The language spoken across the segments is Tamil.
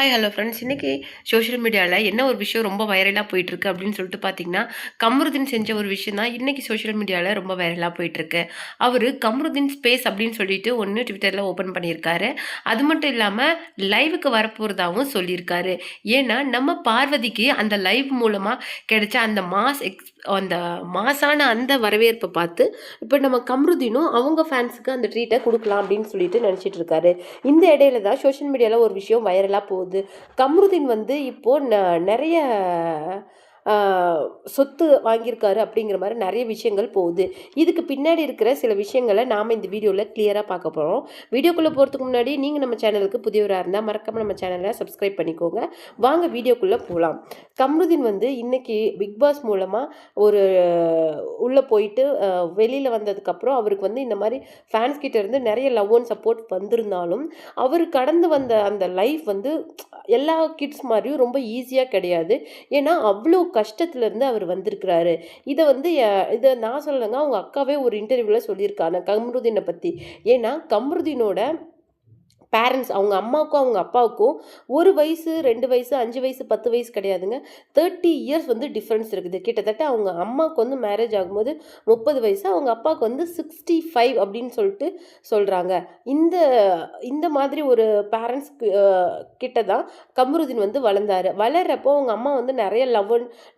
ஹாய் ஹலோ ஃப்ரெண்ட்ஸ் இன்றைக்கி சோஷியல் மீடியாவில் என்ன ஒரு விஷயம் ரொம்ப வைரலாக போயிட்டுருக்கு அப்படின்னு சொல்லிட்டு பார்த்தீங்கன்னா கமருதீன் செஞ்ச ஒரு விஷயம் தான் இன்றைக்கி சோஷியல் மீடியாவில் ரொம்ப வைரலாக போயிட்டுருக்கு. அவர் கம்ருதீன் ஸ்பேஸ் அப்படின்னு சொல்லிட்டு ஒன்று ட்விட்டரில் ஓப்பன் பண்ணியிருக்காரு. அது மட்டும் இல்லாமல் லைவுக்கு வரப்போகிறதாகவும் சொல்லியிருக்காரு. ஏன்னா நம்ம பார்வதிக்கு அந்த லைவ் மூலமாக கிடைச்ச அந்த மாஸ் எக்ஸ் அந்த மாசான அந்த வரவேற்பை பார்த்து இப்போ நம்ம கம்ருதீனும் அவங்க ஃபேன்ஸுக்கு அந்த ட்ரீட்டை கொடுக்கலாம் அப்படின்னு சொல்லிட்டு நினச்சிட்டு இருக்காரு. இந்த இடையில தான் சோஷியல் மீடியாவில் ஒரு விஷயம் வைரலாக போகுது. கம்ருதீன் வந்து இப்போது ந நிறைய சொத்து வாங்கியிருக்காரு அப்படிங்கிற மாதிரி நிறைய விஷயங்கள் போகுது. இதுக்கு பின்னாடி இருக்கிற சில விஷயங்களை நாம் இந்த வீடியோவில் கிளியராக பார்க்க போகிறோம் வீடியோக்குள்ளே போகிறதுக்கு முன்னாடி நீங்கள் நம்ம சேனலுக்கு புதியவராக இருந்தால் மறக்காம நம்ம சேனலை சப்ஸ்கிரைப் பண்ணிக்கோங்க. வாங்க வீடியோக்குள்ளே போகலாம் கம்ருதீன் வந்து இன்றைக்கி பிக் பாஸ் மூலமாக ஒரு உள்ளே போயிட்டு வெளியில் வந்ததுக்கப்புறம் அவருக்கு வந்து இந்த மாதிரி ஃபேன்ஸ் கிட்ட இருந்து நிறைய லவ் அண்ட் சப்போர்ட் வந்திருந்தாலும் அவர் கடந்து வந்த அந்த லைஃப் வந்து எல்லா கிட்ஸ் மாதிரியும் ரொம்ப ஈஸியாக கிடையாது. ஏன்னா அவ்வளோ கஷ்டத்துலேருந்து அவர் வந்திருக்கிறாரு. இதை வந்து இதை நான் சொல்லலைங்க அவங்க அக்காவே ஒரு இன்டர்வியூவில் சொல்லியிருக்காங்க கம்ருதீனை பற்றி ஏன்னா கம்ருதீனோட பேரண்ட்ஸ் அவங்க அம்மாவுக்கும் அவங்க அப்பாவுக்கும் ஒரு வயசு ரெண்டு வயசு அஞ்சு வயசு பத்து வயசு கிடையாதுங்க. தேர்ட்டி இயர்ஸ் வந்து டிஃப்ரென்ஸ் இருக்குது. கிட்டத்தட்ட அவங்க அம்மாவுக்கு வந்து மேரேஜ் ஆகும்போது முப்பது வயசு அவங்க அப்பாவுக்கு வந்து சிக்ஸ்டி ஃபைவ் அப்படின்னு சொல்லிட்டு சொல்கிறாங்க இந்த இந்த மாதிரி ஒரு பேரண்ட்ஸ் கிட்ட தான் கமருதீன் வந்து வளர்ந்தார். வளர்றப்போ அவங்க அம்மா வந்து நிறைய லவ்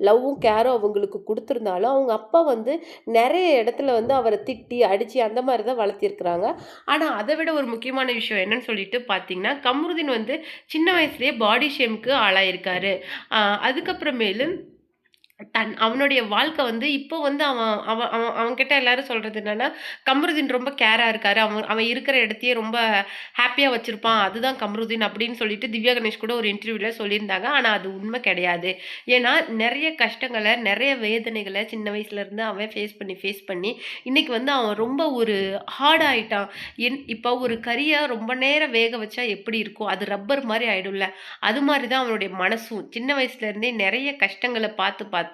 லவ்வும் கேரும் அவங்களுக்கு கொடுத்துருந்தாலும் அவங்க அப்பா வந்து நிறைய இடத்துல வந்து அவரை திட்டி அடித்து அந்த மாதிரி தான் வளர்த்திருக்கிறாங்க. ஆனால் அதை விட ஒரு முக்கியமான விஷயம் என்னன்னு சொல்லி சொல்லிட்டு பார்த்தீங்கன்னா கமருதீன் வந்து சின்ன வயசுலேயே பாடி ஷேம்க்கு ஆளாயிருக்காரு. அதுக்கப்புறமேலும் தன் அவனுடைய வாழ்க்கை வந்து இப்போ வந்து அவன் அவன் அவன் அவன்கிட்ட எல்லாரும் சொல்கிறது என்னென்னா கமருதீன் ரொம்ப கேராக இருக்காரு. அவன் அவன் இருக்கிற இடத்தையே ரொம்ப ஹாப்பியாக வச்சுருப்பான். அதுதான் கமருதீன் அப்படின்னு சொல்லிட்டு திவ்யா கணேஷ் கூட ஒரு இன்டர்வியூவில் சொல்லியிருந்தாங்க. ஆனால் அது உண்மை கிடையாது. ஏன்னா நிறைய கஷ்டங்களை நிறைய வேதனைகளை சின்ன வயசுலேருந்து அவன் ஃபேஸ் பண்ணி ஃபேஸ் பண்ணி இன்றைக்கி வந்து அவன் ரொம்ப ஒரு ஹார்ட் ஆகிட்டான் என் இப்போ ஒரு கரியை ரொம்ப நேரம் வேக வச்சா எப்படி இருக்கும்? அது ரப்பர் மாதிரி ஆகிடும்ல அது மாதிரி தான் அவனுடைய மனசும். சின்ன வயசுலேருந்தே நிறைய கஷ்டங்களை பார்த்து பார்த்து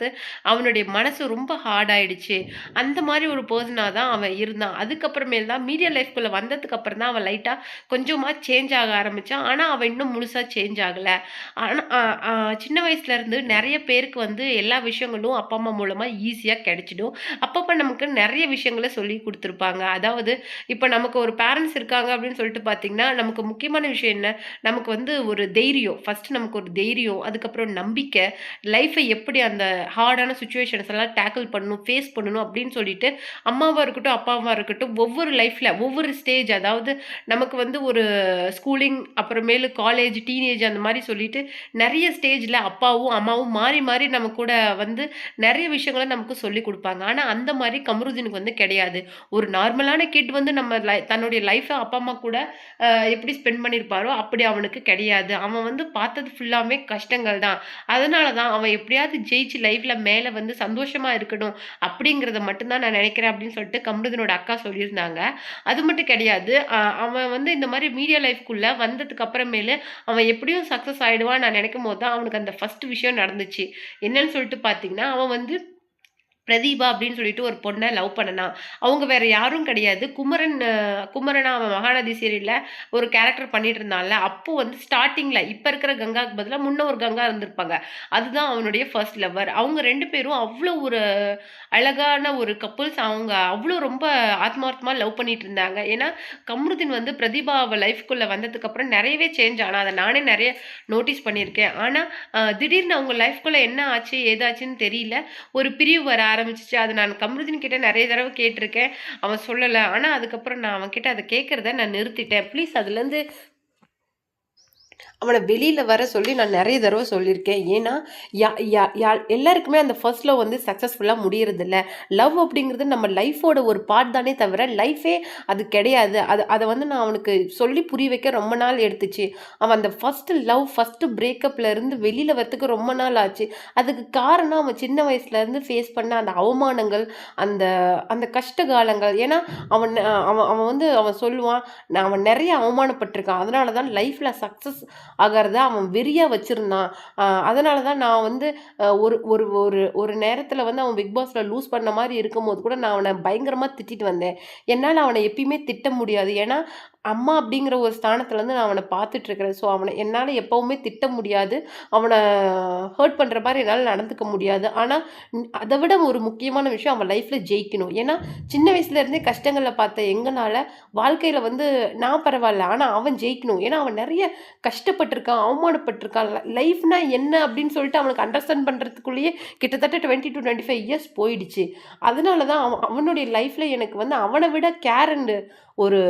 அவனுடைய மனசு ரொம்ப ஹார்ட் ஆயிடுச்சு. அந்த மாதிரி ஒரு பர்சனாக தான் அவன் இருந்தான். அதுக்கப்புறமேல் தான் மீடியா லைஃப்குள்ளே வந்ததுக்கப்புறம் தான் அவன் லைட்டாக கொஞ்சமாக சேஞ்ச் ஆக ஆரம்பித்தான் ஆனால் அவன் இன்னும் முழுசாக சேஞ்ச் ஆகலை. ஆனால் சின்ன வயசுலேருந்து நிறைய பேருக்கு வந்து எல்லா விஷயங்களும் அப்பா அம்மா மூலமாக ஈஸியாக கிடைச்சிடும். அப்பப்போ நமக்கு நிறைய விஷயங்களை சொல்லி கொடுத்துருப்பாங்க. அதாவது இப்போ நமக்கு ஒரு பேரண்ட்ஸ் இருக்காங்க அப்படின்னு சொல்லிட்டு பார்த்தீங்கன்னா நமக்கு முக்கியமான விஷயம் என்ன? நமக்கு வந்து ஒரு தைரியம். ஃபஸ்ட்டு நமக்கு ஒரு தைரியம் அதுக்கப்புறம் நம்பிக்கை லைஃப்பை எப்படி அந்த ஹார்டான சுச்சுவேஷன்ஸ் எல்லாம் டேக்கிள் பண்ணணும் ஃபேஸ் பண்ணணும் அப்படின்னு சொல்லிட்டு அம்மாவாக இருக்கட்டும் அப்பாவாக இருக்கட்டும் ஒவ்வொரு லைஃப்பில் ஒவ்வொரு ஸ்டேஜ் அதாவது நமக்கு வந்து ஒரு ஸ்கூலிங் அப்புறமேலு காலேஜ் டீனேஜ் அந்த மாதிரி சொல்லிட்டு நிறைய ஸ்டேஜில் அப்பாவும் அம்மாவும் மாறி மாறி நம்ம கூட வந்து நிறைய விஷயங்களை நமக்கு சொல்லி கொடுப்பாங்க. ஆனால் அந்த மாதிரி கமருதீனுக்கு வந்து கிடையாது. ஒரு நார்மலான கிட் வந்து நம்ம லை தன்னுடைய லைஃப்பை அப்பா அம்மா கூட எப்படி ஸ்பெண்ட் பண்ணியிருப்பாரோ அப்படி அவனுக்கு கிடையாது. அவன் வந்து பார்த்தது ஃபுல்லாமே கஷ்டங்கள் தான் அதனால தான் அவன் எப்படியாவது ஜெயிச்சு லைஃப்பில் மேலே வந்து சந்தோஷமாக இருக்கணும் அப்படிங்கிறத மட்டும்தான் நான் நினைக்கிறேன் அப்படின்னு சொல்லிட்டு கமருதனோட அக்கா சொல்லியிருந்தாங்க. அது மட்டும் கிடையாது. அவன் வந்து இந்த மாதிரி மீடியா லைஃப்குள்ளே வந்ததுக்கு அப்புறமேலு அவன் எப்படியும் சக்ஸஸ் ஆகிடுவான் நான் நினைக்கும் போது தான் அவனுக்கு அந்த ஃபஸ்ட் விஷயம் நடந்துச்சு. என்னன்னு சொல்லிட்டு பார்த்தீங்கன்னா அவன் வந்து பிரதீபா அப்படின்னு சொல்லிட்டு ஒரு பொண்ணை லவ் பண்ணனா. அவங்க வேற யாரும் கிடையாது. குமரன் குமரனா அவன் மகாநதி சீரியலில் ஒரு கேரக்டர் பண்ணிட்டு இருந்தான்ல. அப்போ வந்து ஸ்டார்டிங்கில் இப்போ இருக்கிற கங்காவுக்கு பதிலாக முன்ன ஒரு கங்கா இருந்திருப்பாங்க. அதுதான் அவனுடைய ஃபர்ஸ்ட் லவர் அவங்க ரெண்டு பேரும் அவ்வளோ ஒரு அழகான ஒரு கப்புள்ஸ் அவங்க அவ்வளோ ரொம்ப ஆத்மார்த்தமாக லவ் பண்ணிட்டு இருந்தாங்க. ஏன்னா கம்ருதீன் வந்து பிரதீபா அவள் லைஃப்குள்ளே வந்ததுக்கப்புறம் நிறையவே சேஞ்ச் ஆனால் அதை நானே நிறைய நோட்டீஸ் பண்ணியிருக்கேன். ஆனால் திடீர்னு அவங்க லைஃப்குள்ளே என்ன ஆச்சு ஏதாச்சுன்னு தெரியல. ஒரு பிரிவு வர ஆரம்பிச்சிச்சு. அது நான் கம்ருதீன் கிட்ட நிறைய தடவை கேட்டிருக்கேன். அவன் சொல்லலை. ஆனால் அதுக்கப்புறம் நான் அவன்கிட்ட அதை கேட்குறத நான் நிறுத்திட்டேன். ப்ளீஸ் அதுலேருந்து அவனை வெளியில் வர சொல்லி நான் நிறைய தடவை சொல்லியிருக்கேன். ஏன்னா யா யா யா எல்லாருக்குமே அந்த ஃபர்ஸ்ட் லவ் வந்து சக்ஸஸ்ஃபுல்லாக முடியறதில்ல. லவ் அப்படிங்கிறது நம்ம லைஃபோட ஒரு பார்ட் தானே தவிர லைஃபே அது கிடையாது. அது அதை வந்து நான் அவனுக்கு சொல்லி புரிய வைக்க ரொம்ப நாள் எடுத்துச்சு. அவன் அந்த ஃபஸ்ட்டு லவ் ஃபஸ்ட்டு பிரேக்கப்பில் இருந்து வெளியில் வரத்துக்கு ரொம்ப நாள் ஆச்சு. அதுக்கு காரணம் அவன் சின்ன வயசுலேருந்து ஃபேஸ் பண்ண அந்த அவமானங்கள் அந்த அந்த கஷ்ட காலங்கள் ஏன்னா அவன் அவன் அவன் வந்து அவன் சொல்லுவான் நான் அவன் நிறைய அவமானப்பட்டிருக்கான். அதனால தான் லைஃப்பில் சக்ஸஸ் ஆகிறத அவன் வெறியாக வச்சுருந்தான். அதனால தான் நான் வந்து ஒரு ஒரு ஒரு ஒரு நேரத்தில் வந்து அவன் பிக் பாஸில் லூஸ் பண்ண மாதிரி இருக்கும்போது கூட நான் அவனை பயங்கரமாக திட்டிட்டு வந்தேன். என்னால் அவனை எப்பயுமே திட்ட முடியாது. ஏன்னா அம்மா அப்படிங்கிற ஒரு ஸ்தானத்துலேருந்து நான் அவனை பார்த்துட்ருக்கிறேன். ஸோ அவனை என்னால் எப்போவுமே திட்ட முடியாது. அவனை ஹர்ட் பண்ணுற மாதிரி என்னால் நடந்துக்க முடியாது. ஆனால் அதை விட ஒரு முக்கியமான விஷயம் அவன் லைஃப்பில் ஜெயிக்கணும். ஏன்னா சின்ன வயசுலேருந்தே கஷ்டங்களை பார்த்த எங்களால் வாழ்க்கையில் வந்து நான் பரவாயில்ல. ஆனால் அவன் ஜெயிக்கணும். ஏன்னா அவன் நிறைய கஷ்டப்பட்டிருக்கான் அவமானப்பட்டிருக்கான் லைஃப்னா என்ன அப்படின்னு சொல்லிட்டு அவனுக்கு அண்டர்ஸ்டாண்ட் பண்ணுறதுக்குள்ளேயே கிட்டத்தட்ட twenty two twenty five years போயிடுச்சு. அதனால தான் அவன் அவனுடைய லைஃப்பில் எனக்கு வந்து அவனை விட கேர் அண்டு ஒரு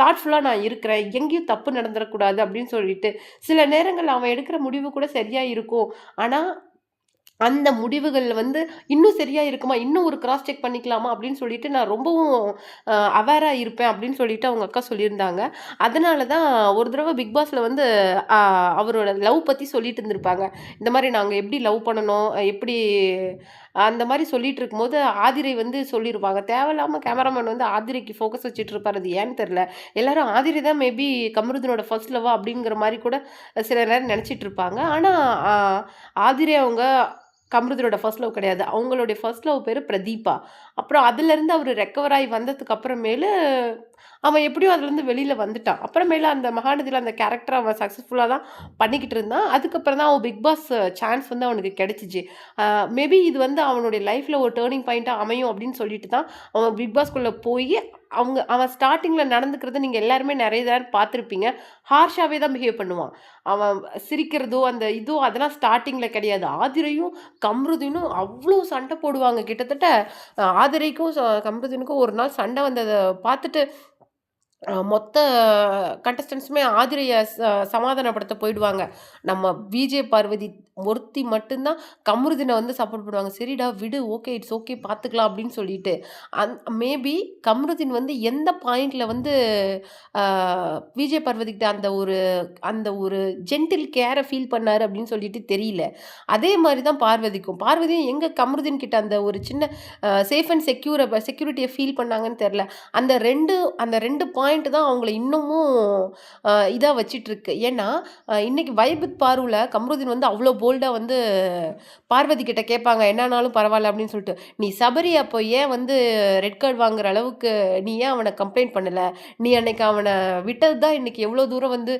தாட்ஃபுல்லாக நான் இருக்கிறேன். எங்கேயும் தப்பு நடந்துடக்கூடாது அப்படின்னு சொல்லிட்டு சில நேரங்கள் அவன் எடுக்கிற முடிவு கூட சரியாக இருக்கும். ஆனால் அந்த முடிவுகள் வந்து இன்னும் சரியாக இருக்குமா? இன்னும் ஒரு கிராஸ் செக் பண்ணிக்கலாமா? அப்படின்னு சொல்லிட்டு நான் ரொம்பவும் அவேராக இருப்பேன் அப்படின்னு சொல்லிட்டு அவங்க அக்கா சொல்லியிருந்தாங்க. அதனால தான் ஒரு தடவை பிக் பாஸில் வந்து அவரோட லவ் பற்றி சொல்லிட்டு இருந்திருப்பாங்க. இந்த மாதிரி நாங்கள் எப்படி லவ் பண்ணணும்? எப்படி அந்த மாதிரி சொல்லிட்டு இருக்கும்போது, ஆதிரை வந்து சொல்லியிருப்பாங்க தேவையில்லாமல் கேமராமேன் வந்து ஆதிரைக்கு ஃபோக்கஸ் வச்சுட்டு இருப்பார் அது ஏன்னு தெரில எல்லாரும் ஆதிரை தான் மேபி கமருதனோட ஃபர்ஸ்ட் லவ்வா அப்படிங்கிற மாதிரி கூட சில நேரம் நினச்சிட்டு இருப்பாங்க. ஆனால் ஆதிரை அவங்க கமருதீனோட ஃபர்ஸ்ட் லவ் கிடையாது. அவங்களுடைய ஃபர்ஸ்ட் லவ் பேர் பிரதீபா. அப்புறம் அதுலேருந்து அவர் ரெக்கவர் ஆகி வந்ததுக்கு அப்புறமேலு, அவன் எப்படியும் அதுலேருந்து வெளியில் வந்துட்டான். அப்புறமேல அந்த மகாநதியில் அந்த கேரக்டர் அவன் சக்ஸஸ்ஃபுல்லாக தான் பண்ணிக்கிட்டு இருந்தான். அதுக்கப்புறம் தான் அவன் பிக் பாஸ் சான்ஸ் வந்து அவனுக்கு கிடைச்சிச்சு மேபி இது வந்து அவனுடைய லைஃப்பில் ஒரு டேர்னிங் பாயிண்ட்டாக அமையும் அப்படின்னு சொல்லிட்டு தான், அவன் பிக் பாஸ்க்குள்ளே போய் அவங்க அவன் ஸ்டார்டிங்கில் நடந்துக்கிறது நீங்கள் எல்லாருமே நிறைய தான் பார்த்துருப்பீங்க. ஹார்ஷாகவே தான் பிஹேவ் பண்ணுவான். அவன் சிரிக்கிறதோ, அந்த இதோ அதெல்லாம் ஸ்டார்டிங்கில் கிடையாது. ஆதிரையும், கம்ருதீனும் அவ்வளோ சண்டை போடுவாங்க. கிட்டத்தட்ட ஆதிரைக்கும், கம்ருதினுக்கும் கம்ருதீனுக்கும் ஒரு நாள் சண்டை வந்ததை பார்த்துட்டு, மொத்த கண்டஸ்டன்ட்ஸுமே ஆதிரையை ச சமாதானப்படுத்த போயிடுவாங்க. நம்ம விஜே பார்வதி ஒருத்தி மட்டும்தான் கமருதினை வந்து சப்போர்ட் பண்ணுவாங்க. "சரிடா விடு. ஓகே. It's okay. பார்த்துக்கலாம்." அப்படின்னு சொல்லிட்டு. அந் மேபி கமருதின் வந்து எந்த பாயிண்டில் வந்து அ விஜே பார்வதி அந்த ஒரு அந்த ஒரு ஜென்டில் கேரை ஃபீல் பண்ணார் அப்படின்னு சொல்லிட்டு தெரியல. அதே மாதிரி தான் பார்வதிக்கும். பார்வதியும் எங்கே கமருதின் கிட்ட அந்த ஒரு சின்ன சேஃப் அண்ட் செக்யூர செக்யூரிட்டியை ஃபீல் பண்ணாங்கன்னு தெரில அந்த ரெண்டு அந்த ரெண்டு பாயிண்ட் தான் அவங்கள இன்னமும் இதாக வச்சிட்ருக்கு ஏன்னா, இன்றைக்கி இன்னைக்கு பார்வில் கம்ருதீன் வந்து அவ்வளோ போல்டாக வந்து பார்வதி கிட்ட கேட்பாங்க. என்னன்னாலும் பரவாயில்ல அப்படின்னு சொல்லிட்டு. "நீ சபரி அப்போ ஏன் வந்து ரெட் கார்டு வாங்குற அளவுக்கு நீ ஏன் அவனை கம்ப்ளைண்ட் பண்ணல? நீ அன்னைக்கு அவனை விட்டது தான் இன்றைக்கி எவ்வளோ தூரம் வந்து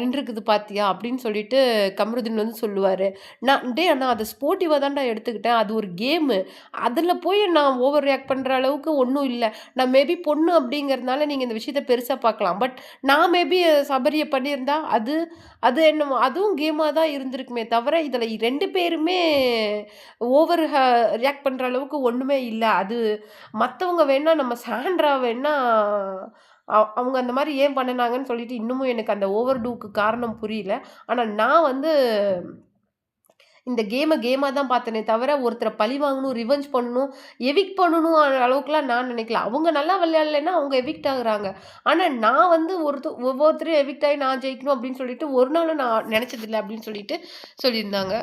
நின்றுருக்குது பார்த்தியா?" அப்படின்னு சொல்லிட்டு கம்ருதீன் வந்து சொல்லுவார் நான் "டேய் நான் அதை ஸ்போர்ட்டிவாக தான்டா எடுத்துக்கிட்டேன். அது ஒரு கேமு. அதில் போய் நான் ஓவர் ரியாக்ட் பண்ணுற அளவுக்கு ஒன்றும் இல்லை நான் மேபி பொண்ணு அப்படிங்கிறதுனால நீங்கள் இந்த விஷயத்த பெருசாக பார்க்கலாம். பட் நான் மேபி சபரிய பண்ணியிருந்தா, அது அது என்னமோ அதுவும் கேமாக தான் இருந்திருக்குமே தவிர, இதில் ரெண்டு பேருமே ஓவர் ரியாக்ட் பண்ணுற அளவுக்கு ஒன்றுமே இல்லை அது மற்றவங்க வேணால் நம்ம சாண்ட்ரா வேணால் அவங்க அந்த மாதிரி ஏன் பண்ணினாங்கன்னு சொல்லிட்டு இன்னமும் எனக்கு அந்த ஓவர் டூக்கு காரணம் புரியல. ஆனால் நான் வந்து இந்த கேமை கேமாக தான் பார்த்தேனே தவிர, ஒருத்தரை பழி வாங்கணும், ரிவெஞ்ச் பண்ணணும், எவிக் பண்ணணும் அளவுக்குலாம் நான் நினைக்கல. அவங்க நல்லா விளையாடலைன்னா அவங்க எவிக்ட் ஆகுறாங்க. ஆனால் நான் வந்து ஒருத்த ஒவ்வொருத்தரையும் எவிக்ட் ஆகி நான் ஜெயிக்கணும் அப்படின்னு சொல்லிட்டு ஒரு நாளும் நான் நினச்சதில்லை அப்படின்னு சொல்லிட்டு சொல்லியிருந்தாங்க.